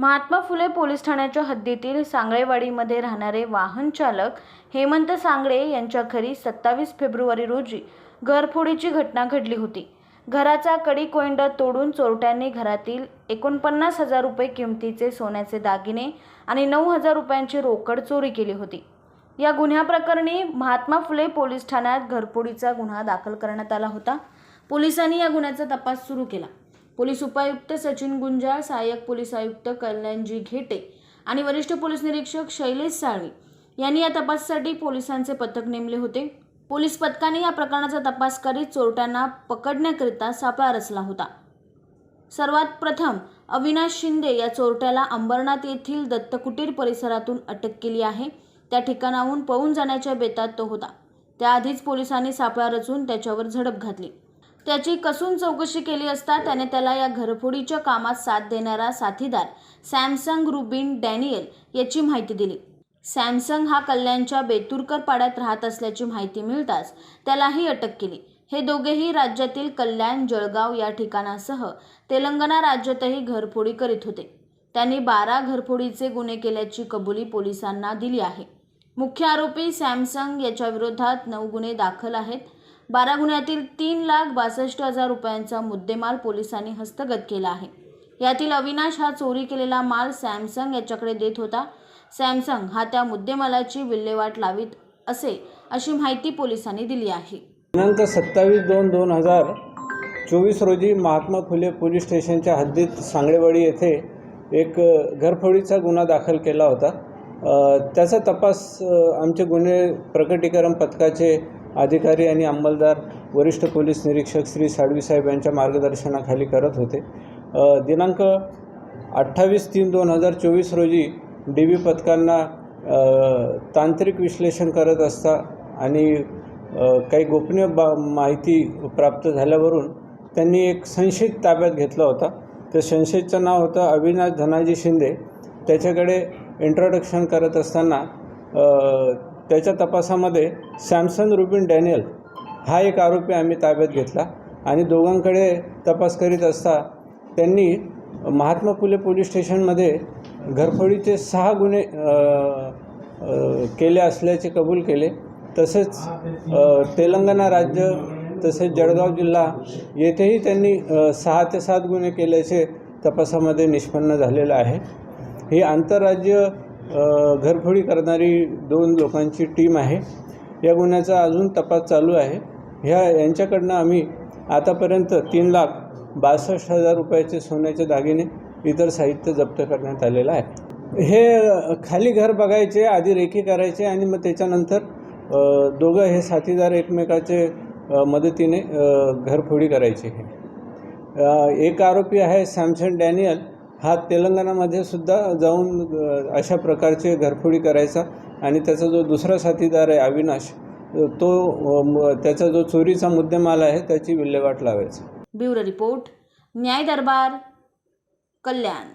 Mahatma Phule police ठाण्याच्या हद्दीतील सांगळेवाडीमध्ये राहणारे वाहन चालक हेमंत सांगळे यांच्या घरी सत्तावीस फेब्रुवारी रोजी घरफोडीची घटना घडली होती. घराचा कडी कोइंड तोडून चोरट्यांनी घरातील एकोणपन्नास हजार रुपये किमतीचे सोन्याचे दागिने आणि नऊ हजार रुपयांची रोकड चोरी केली होती. या गुन्ह्याप्रकरणी महात्मा फुले पोलीस ठाण्यात घरफोडीचा गुन्हा दाखल करण्यात आला होता. पोलिसांनी या गुन्ह्याचा तपास सुरू केला. पोलीस उपायुक्त सचिन गुंजाळ सहाय्यक पोलीस आयुक्त कल्याणजी घेटे आणि वरिष्ठ पोलीस निरीक्षक शैलेश साळवी यांनी या तपासासाठी पोलिसांचे पथक नेमले होते. पोलीस पथकाने या प्रकरणाचा तपास करीत चोरट्यांना पकडण्याकरिता सापळा रचला होता. सर्वात प्रथम अविनाश शिंदे या चोरट्याला अंबरनाथ येथील दत्तकुटीर परिसरातून अटक केली आहे. त्या ठिकाणाहून पळून जाण्याच्या बेतात तो होता. त्याआधीच पोलिसांनी सापळा रचून त्याच्यावर झडप घातली. त्याची कसून चौकशी केली असता त्याने त्याला या घरफोडीच्या कामात साथ देणारा साथीदार सॅमसंग रुबिन डॅनियल याची माहिती दिली. सॅमसंग हा कल्याणच्या बेतुरकर पाड्यात राहत असल्याची माहिती मिळताच त्यालाही अटक केली. हे दोघेही राज्यातील कल्याण जळगाव या ठिकाणासह तेलंगणा राज्यातही घरफोडी करीत होते. त्यांनी बारा घरफोडीचे गुन्हे केल्याची कबुली पोलिसांना दिली आहे. मुख्य आरोपी सॅमसंग याच्या विरोधात नऊ गुन्हे दाखल आहेत. बारा गुन्ह्यातील तीन लाख बासष्ट हजार रुपयांचा मुद्देमाल पोलिसांनी हस्तगत केला आहे. यातील अविनाश हा चोरी केलेला माल सॅमसंग याच्याकडे देत होता. सॅमसंग हा त्या मुद्देमालाची विल्हेवाट लावित असे अशी माहिती पोलिसांनी दिली आहे. दिनांक सत्तावीस दोन दोन हजार चोवीस रोजी महात्मा फुले पोलीस स्टेशनच्या हद्दीत सांगळेवाडी येथे एक घरफोडीचा गुन्हा दाखल केला होता. त्याचा तपास आमचे गुन्हे प्रकटीकरण पथकाचे अधिकारी आणि अंमलदार वरिष्ठ पोलीस निरीक्षक श्री साळवीसाहेब यांच्या मार्गदर्शनाखाली करत होते. दिनांक अठ्ठावीस तीन दोन हजार चोवीस रोजी डी बी पथकांना तांत्रिक विश्लेषण करत असता आणि काही गोपनीय बा माहिती प्राप्त झाल्यावरून त्यांनी एक संशयित ताब्यात घेतला होता. त्या संशयितचं नाव होतं अविनाश धनाजी शिंदे. त्याच्याकडे इंट्रोडक्शन करत असताना त्याच्या तपासामध्ये सॅमसंग रुबिन डॅनियल हा एक आरोपी आम्ही ताब्यात घेतला आणि दोघांकडे तपास करीत असता त्यांनी महात्मा फुले पोलीस स्टेशनमध्ये घरफोडीचे सहा गुन्हे केले असल्याचे कबूल केले. तसेच तेलंगणा राज्य तसेच जळगाव जिल्हा येथेही त्यांनी सहा ते सात गुन्हे केल्याचे तपासामध्ये निष्पन्न झालेलं आहे. ही आंतरराज्य घरफोडी करणारी दोन लोकांची टीम आहे. या गुन्ह्याचा अजून तपास चालू आहे. ह्या यांच्याकडनं आम्ही आतापर्यंत तीन लाख बासष्ट हजार रुपयाचे सोन्याचे दागिने इतर साहित्य जप्त करण्यात आलेलं आहे. हे खाली घर बघायचे आधी रेखी करायचे आणि मग त्याच्यानंतर दोघं हे साथीदार एकमेकाचे मदतीने घरफोडी करायचे हे. एक आरोपी आहे सॅमसन डॅनियल. हा तेलंगणामध्ये सुद्धा जाऊन अशा प्रकारचे घरफोडी करायचा आणि त्याचा जो दुसरा साथीदार आहे अविनाश तो त्याचा जो चोरीचा मुद्देमाल आहे त्याची विल्हेवाट लावायचा. ब्युरो रिपोर्ट न्याय दरबार कल्याण.